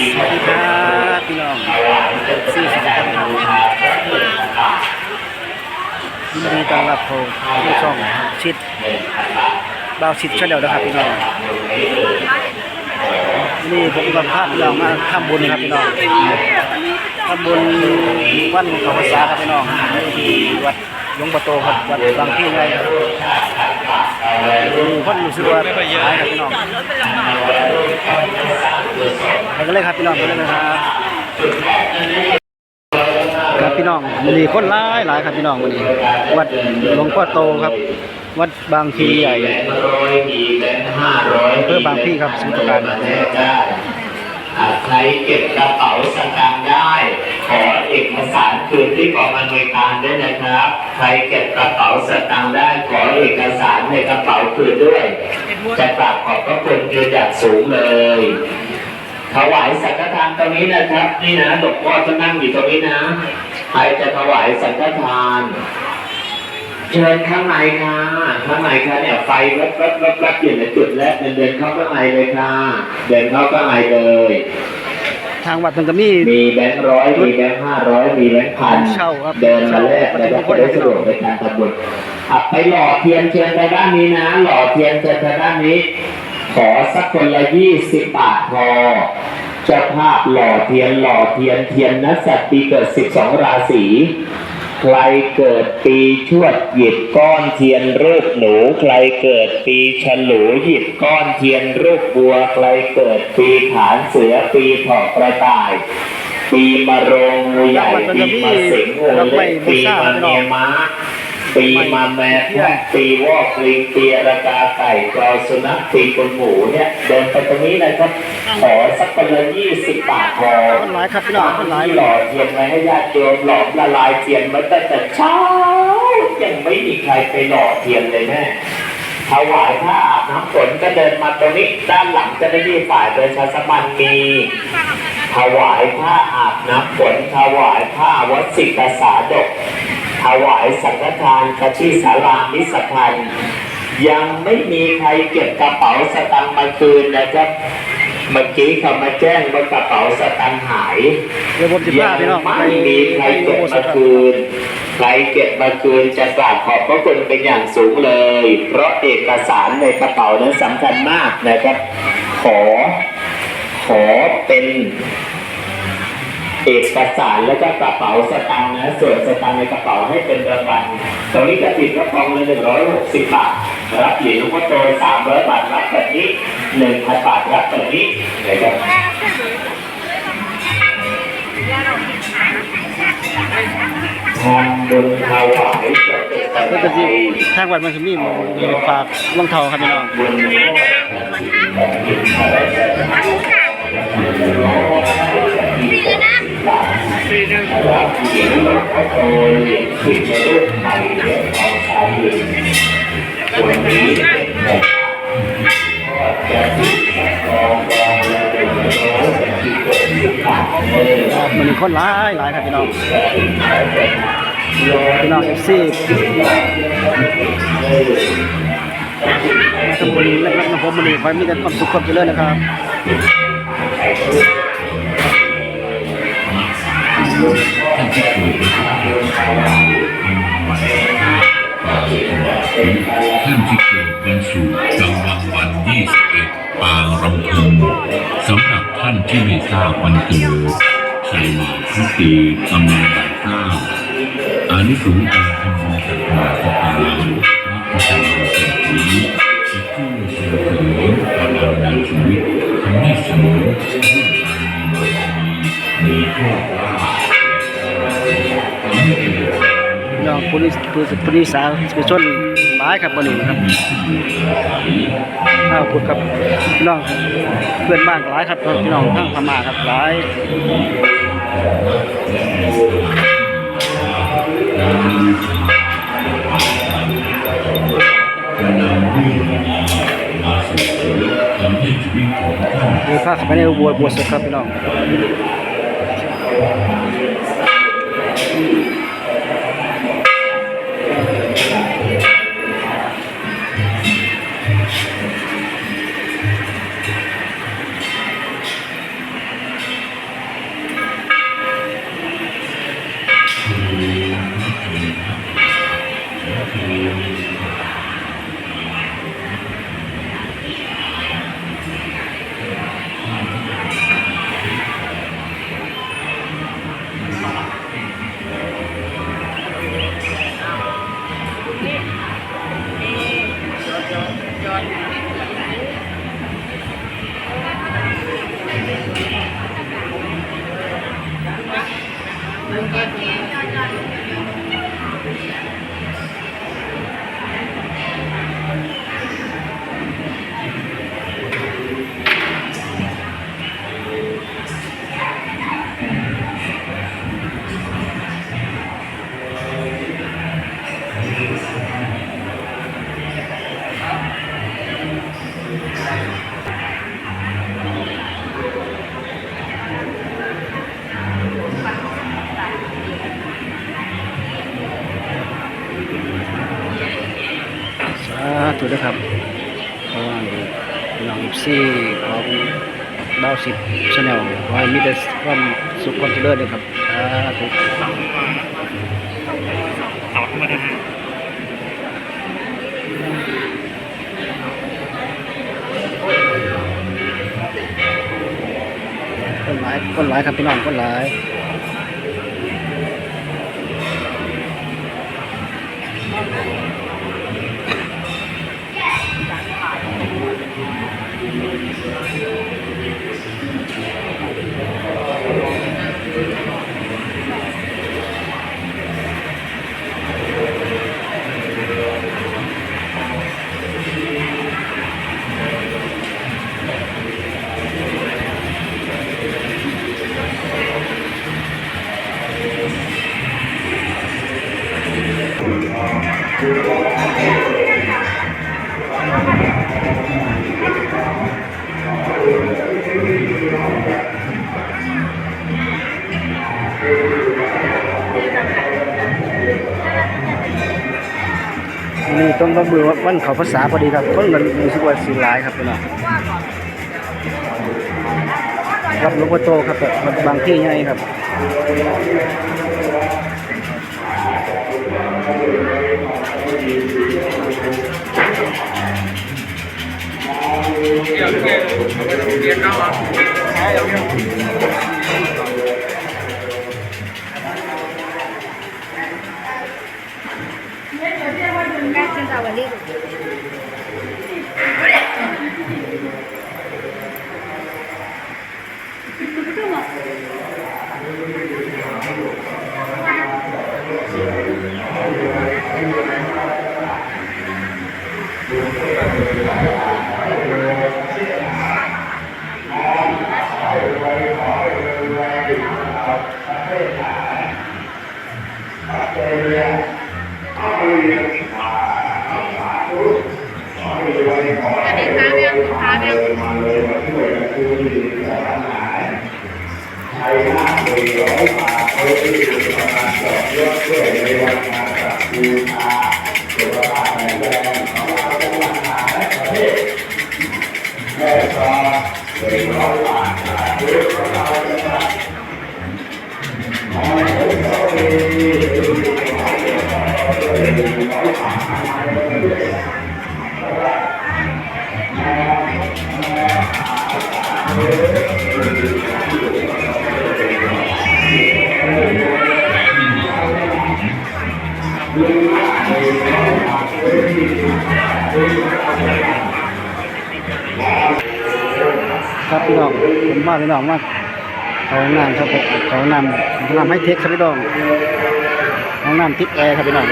ีสวัสดีครับพี่น้องซี่สุดท้ายครับยินดีต้อนรับเข้าสู่ช่องชิดบ่าวชิดชาแนลนะครับพี่น้องนี่ผมกับภาพพี่น้องมาทำบุญครับพี่น้องทำบุญวันขาพรรษาครับพี่น้องที่วัด หลวงประโตครับวัดบางพี่ไงครับคนรู้สึกว่าหลายครับพี่น้องไปกันเลยครับพี่น้องไปกันเลยครับครับพี่น้องวันนี้คนหลายหลายครับพี่น้องวันนี้วัดหลวงพ่อโตครับ วัดบางพีใหญ่อยมีแบงค์ห้าร้อยอำเภอบางพลีครับสมุทรปราการได้ใครเก็บกระเป๋าสตางค์ได้ ขอเอกสารคืนที่กองอำนวยการด้วยนะครับ ใครเก็บกระเป๋าสตางค์ได้ขอเอกสารในกระเป๋าคืนด้วย จะกราบขอบพระคุณคือจากสูงเลยถวายสังฆทานตรงนี้นะครับ นี่นะหลวงพ่อจะนั่งอยู่ตรงนี้นะ ใครจะถวายสังฆทานเชิญข้างในค่ะข้างในค่ะเนี่ยไฟวับวับวับวับอยู่ในจุดแรกเดินเดินเข้าข้างในเลยค่ะ เดินเข้าข้างในเลย ทางวัดมันก็มี มีแบงค์ร้อยมีแบงค์ห้าร้อยมีแบงค์พันเช่าครับเดินมาแรกนะครับจะได้สะดวกในการทำบุญอะไปหล่อเทียนเชิญไปด้านนี้นะ หล่อเทียนเชิญไปด้านนี้ ขอสักคนละยี่สิบบาทพอเจ้าภาพหล่อเทียนหล่อเทียนเทียนนักสัตว์ปีเกิดสิบสองราศี ใครเกิดปีชวดหยิบก้อนเทียนรูปหนู ใครเกิดปีฉลูหยิบก้อนเทียนรูปบัว ใครเกิดปีขานเสือปีถอกกระต่าย ปีมะโรงงูใหญ่ปีมะสิงห์งูเล็กปีมะเมียม้า ปีมาแม่แพะปีวอกลิงปีระกาไก่กอสุนัขปีกุนหมูเนี่ยเดินไปตรงนี้เลยครับขอสักคนละยี่สิบบาทพอคนหลายครับพี่น้องคนหลายที่หล่อเทียนไว้ให้ญาติโยมหลอมละลายเทียนไว้ตั้งแต่เช้ายังไม่มีใครไปหล่อเทียนเลยแม่ถวายผ้าอาบน้ำฝนก็เดินมาตรงนี้ด้านหลังเจะได้ที่ฝ่ายประชาสัมพันธ์มีถวายผ้าอาบน้ำฝนถวายผ้าวัดสิกษาดก ถวายสังฆทานกที่ศาลามิสพันธ์ยังไม่มีใครเก็บกระเป๋าสตังค์มาคืนนะครับ เมื่อกี้เขามาแจ้งว่ากระเป๋าสตังค์หายเดี๋ยวผมจะพายังพี่น้องไปไม่มีใครไปโลเก็บโมสมาครับคืนใครเก็บมาคืนจะกราบขอบพระคุณเป็นอย่างสูงเลย เพราะเอกสารในกระเป๋านั้นสำคัญมากนะครับ ขอ ขอเป็น เอกสารแล้วก็กระเป๋าสตางค์นะส่วนสตางค์ในกระเป๋าให้เป็นรางวัลตรงนี้กระติดกระปองเละหนึ่งร้อยหกสิบบาทรับเหรียญหลวงพ่อโตสามร้อยบาทรับแบบนี้หนึ่งพันบาทรับแบบนี้นะครับทำบุญถวายก็จะที่ทางวัดมันจะมีมีฝากรองเท้าครับพี่น้องบุญ ปีหนึ่งรันมีคนนี้เป็นแบบจะติดทองรองและเป็นร้อยเป็นที่เกิดสิบบาทเออครับมันมีคนหลายหลายครับพี่น้องพี่น้องเอฟซีมาทำบุญเล็กๆนะผมมันนี่ไวมีแต่ความสุขความเจริญนะครับ ท่านที่เกิดวันศุกร์กลางวันวัน21ปางรำพึงสำหรับท่านที่ไม่ทราบวันเกิดไทยทุกปีกำลังแต่เก้าอานิสงส์การทำบุญตักบาตรพระพระประจำวันเกิดนี้จะช่วยส่งเสริมพลังในชีวิตทำให้เสมอรุ่งการมีบารมีมีโชคลาภ น้องผู้นิผู้ผู้นิสาสชนหลายครับวันนี้นะครับข้าวพุดครับพี่น้องเพื่อนบ้านหลายครับพี่น้องทั้งพม่าครับหลายนี่ข้านเดี๋ยวพาเข้าไปในบัวบัวสดครับพี่น้อง ส อให้มีแต่ความสุขความเจริญเลยครับสาธุคนหลายคนหลายครับพี่น้องคนหลาย นี่ต้องต้องมือว่าวันเขาภาษาพอดีครับคนมันรู้สึกว่าสีหลายครับพี่น้องรับลวงพ่อโตครับแต่บางที่ใหญ่ครับ现 在我立。 ครับพี่น้องผมว่าพี่น้องว่าเขาห้องน้ำครับเขาห้องน้ำห้องน้ำให้เทคครับพี่น้องห้องน้ำทิปแอร์ครับพี่น้อง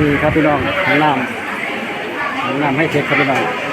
ดีครับพี่น้องน้ำน้ำให้เทคครับพี่น้อง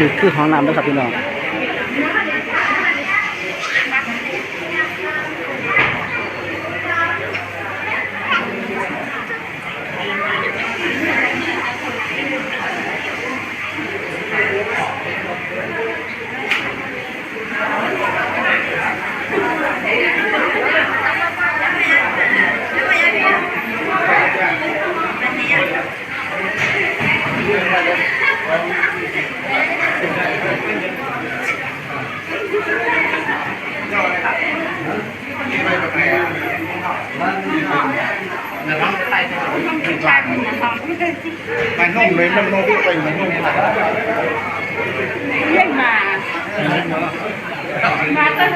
ดูคือห้องน้ำนะครับพี่น้อง นุ่มเลยมันนุ่มไปมันนุ่มผ่านเรียกมามาตั้ง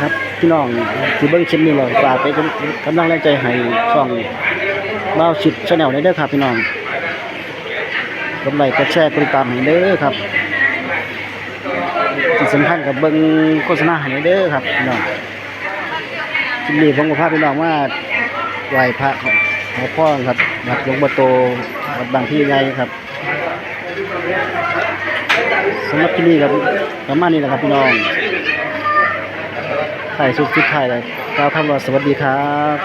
ครับพี่น้องที่เบิ้งคลิปนี้เราฝากไปนกำลังแรงใจให้ช่องบ้าวชิดชาแนลได้เด้อครับพี่น้องกดไลค์กดแชร์กดติดตามให้เด้อครับที่สำคัญกับเบิ้งโฆษณาให้เด้อครับพี่น้อง คลิปนี้ผมก็พาพี่น้องมาไหวพระขอขอพ่อครับวัดหลวงปู่โตวัดบางที่ใหญ่ครับสำหรับที่นี่ครับประมาณนี้แหละครับพี่น้องถ่ายสุดสุดท้ายเลยกล่าวคำว่าสวัสดีครับ